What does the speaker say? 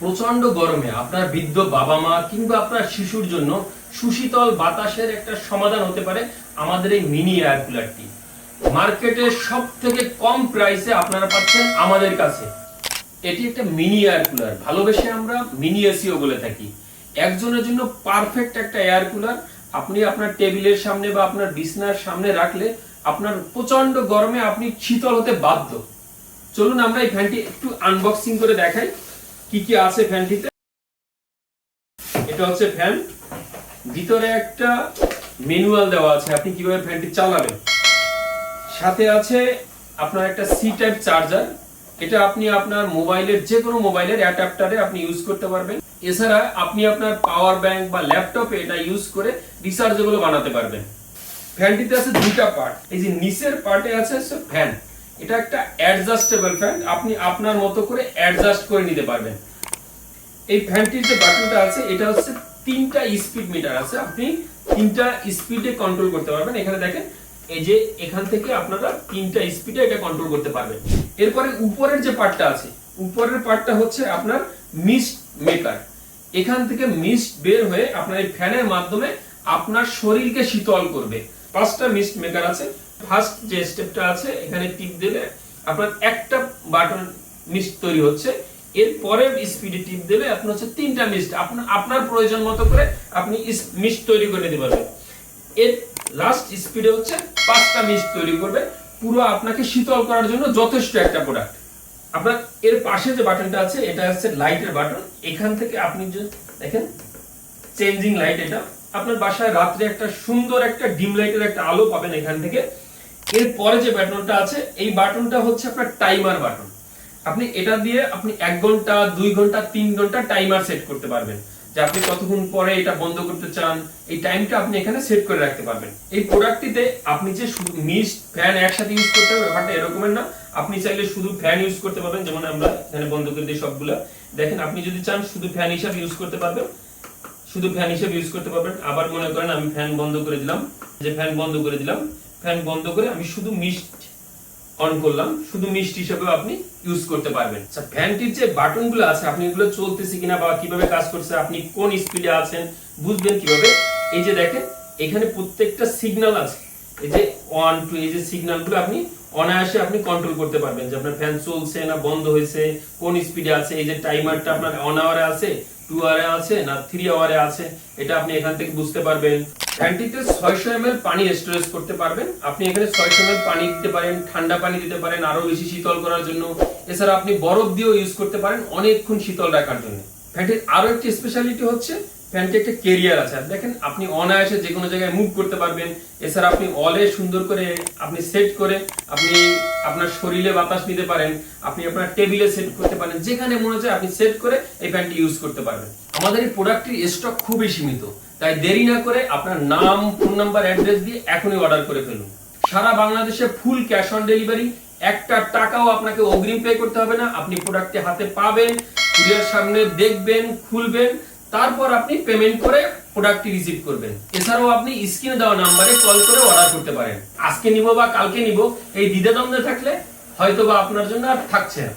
প্রচণ্ড গরমে আপনার বৃদ্ধ বাবা মা কিংবা আপনার শিশুর জন্য সুশীতল বাতাসের একটা সমাধান হতে পারে আমাদের এই মিনি এয়ার কুলারটি মার্কেটে সব থেকে কম প্রাইসে আপনারা পাচ্ছেন আমাদের কাছে। এটি একটা মিনি এয়ার কুলার ভালোবেসে আমরা মিনি এসিও বলে থাকি। একজনের জন্য পারফেক্ট একটা এয়ার কুলার আপনি আপনার টেবিলের সামনে বা আপনার বিছনার সামনে রাখলে আপনার প্রচণ্ড গরমে আপনি শীতল হতে বাধ্য। চলুন আমরা এই ফ্যানটি একটু আনবক্সিং করে দেখাই। কি কি আছে ফ্যানটিতে এটা হচ্ছে ফ্যান ভিতরে একটা ম্যানুয়াল দেওয়া আছে। আপনি কীভাবে ফ্যানটি চালাবেন? সাথে আছে আপনার একটা সি টাইপ চার্জার এটা আপনি আপনার মোবাইলের যে কোনো মোবাইলের অ্যাডাপ্টারে আপনি ইউজ করতে পারবেন। এছাড়া আপনি আপনার পাওয়ার ব্যাংক বা ল্যাপটপে এটা ইউজ করে রিচার্জেবল বানাতে পারবেন। ফ্যানটিতে আছে দুইটা পার্ট এই যে নিচের পার্টে আছে ফ্যান এটা একটা অ্যাডজাস্টেবল ফ্যান আপনি আপনার মতো করে অ্যাডজাস্ট করে নিতে পারবেন। এই ফ্যানটির যে বাটনটা আছে, এটা হচ্ছে তিনটা স্পিড মিটার আছে। আপনি তিনটা স্পিডে কন্ট্রোল করতে পারবেন। এখানে দেখেন, এই যে এখান থেকে আপনারা তিনটা স্পিডে এটা কন্ট্রোল করতে পারবেন। এরপরে উপরের যে পার্টটা আছে, উপরের পার্টটা হচ্ছে আপনার মিস্ট মেকার এখান থেকে মিস্ট বের হয়ে আপনার এই ফ্যানের মাধ্যমে আপনার শরীরকে শীতল করবে। পাঁচটা মিস্ট মেকার আছে। ফার্স্ট যে স্টেপটা আছে, এখানে টিপ দিলে আপনার একটা বাটন মিস্ট তৈরি হচ্ছে। এর পরের স্পিডে টিপ দিলে আপনার হচ্ছে তিনটা মিস্ট আপনার আপনার প্রয়োজন মতো করে আপনি মিস্ট তৈরি করে নিতে পারবেন। এর লাস্ট স্পিডে হচ্ছে পাঁচটা মিস্ট তৈরি করবে। পুরো আপনাকে শীতল করার জন্য যথেষ্ট একটা প্রোডাক্ট আপনার এর পাশে যে বাটনটা আছে, এটা হচ্ছে লাইটের বাটন এখান থেকে আপনি যে, দেখেন চেঞ্জিং লাইট এটা, আপনার বাসায় রাত্রে একটা সুন্দর একটা ডিম লাইটের একটা আলো পাবেন এখান থেকে। এর পরে যে বাটনটা আছে, এই বাটনটা হচ্ছে আপনার টাইমার বাটন আপনি এটা দিয়ে আপনি এক ঘণ্টা, দুই ঘণ্টা, তিন ঘণ্টা টাইমার সেট করতে পারবেন। যে আপনি কতক্ষণ পরে এটা বন্ধ করতে চান, এই টাইমটা আপনি এখানে সেট করে রাখতে পারবেন। এই প্রোডাক্টটিতে আপনি যে শুধু মিস্ট ফ্যান একসাথে ইউজ করতে হবে, ব্যাপারটা এরকমের না। আপনি চাইলে শুধু ফ্যান ইউজ করতে পারবেন, যেমন আমরা এখানে বন্ধ করে দিই সবগুলা। দেখেন, আপনি যদি চান শুধু ফ্যান হিসাবে ইউজ করতে পারবেন, শুধু ফ্যান হিসেবে ইউজ করতে পারবেন। আবার মনে করেন আমি ফ্যান বন্ধ করে দিলাম। যে ফ্যান বন্ধ করে দিলাম ফ্যান বন্ধ করে আমি শুধু মিস্ট অন করলাম, শুধু মিষ্টি হিসেবেও আপনি ইউজ করতে পারবেন। আচ্ছা ফ্যানটির যে বাটনগুলো আছে, আপনি এগুলো চলতেছে কিনা বা কীভাবে কাজ করছে, আপনি কোন স্পিডে আছেন, বুঝবেন কীভাবে? এই যে দেখেন, এখানে প্রত্যেকটা সিগন্যাল আছে। এই যে ওয়ান টু এই যে সিগন্যালগুলো আপনি অনায়াসে আপনি কন্ট্রোল করতে পারবেন যে আপনার ফ্যান চলছে না, বন্ধ হয়েছে, কোন স্পিডে আছে, এই যে টাইমারটা আপনার অন আওয়ারে আছে টু আওয়ারে আছে না থ্রি আওয়ারে আছে, এটা আপনি এখান থেকে বুঝতে পারবেন। ফ্যানটিতে ছয়শো এম পানি স্টোরেজ করতে পারবেন। আপনি এখানে ছয়শো এম পানি দিতে পারেন, ঠান্ডা পানি দিতে পারেন, আরও বেশি শীতল করার জন্য। এছাড়া আপনি বরফ দিয়েও ইউজ করতে পারেন অনেকক্ষণ শীতল রাখার জন্য। ফ্যানটির আরও একটি স্পেশালিটি হচ্ছে ফ্যানটি একটা কেরিয়ার আছে দেখেন, আপনি অনায়াসে যে কোনো জায়গায় মুভ করতে পারবেন। এছাড়া আপনি অলে সুন্দর করে আপনি সেট করে আপনি আপনার শরীরে বাতাস নিতে পারেন, আপনি আপনার টেবিলে সেট করতে পারেন, যেখানে মনে চায় আপনি সেট করে এই ফ্যানটি ইউজ করতে পারবেন। আমাদের এই প্রোডাক্টটির স্টক খুবই সীমিত। তাই দেরি না করে আপনার নাম ফোন নাম্বার অ্যাড্রেস দিয়ে এখনই অর্ডার করে ফেলুন। সারা বাংলাদেশে ফুল ক্যাশ অন ডেলিভারি একটা টাকাও আপনাকে অগ্রিম পে করতে হবে না। আপনি প্রোডাক্টটি হাতে পাবেন কুরিয়ার সামনে দেখবেন, খুলবেন। তারপর আপনি পেমেন্ট করে প্রোডাক্টটি রিসিভ করবেন। এছাড়াও আপনি স্ক্রিনে দেওয়া নাম্বারে কল করে অর্ডার করতে পারেন। আজকে নিব বা কালকে নিব, এই দ্বিধাদ্বন্দ্বে থাকলে হয়তো বা আপনার জন্য আর থাকছে না।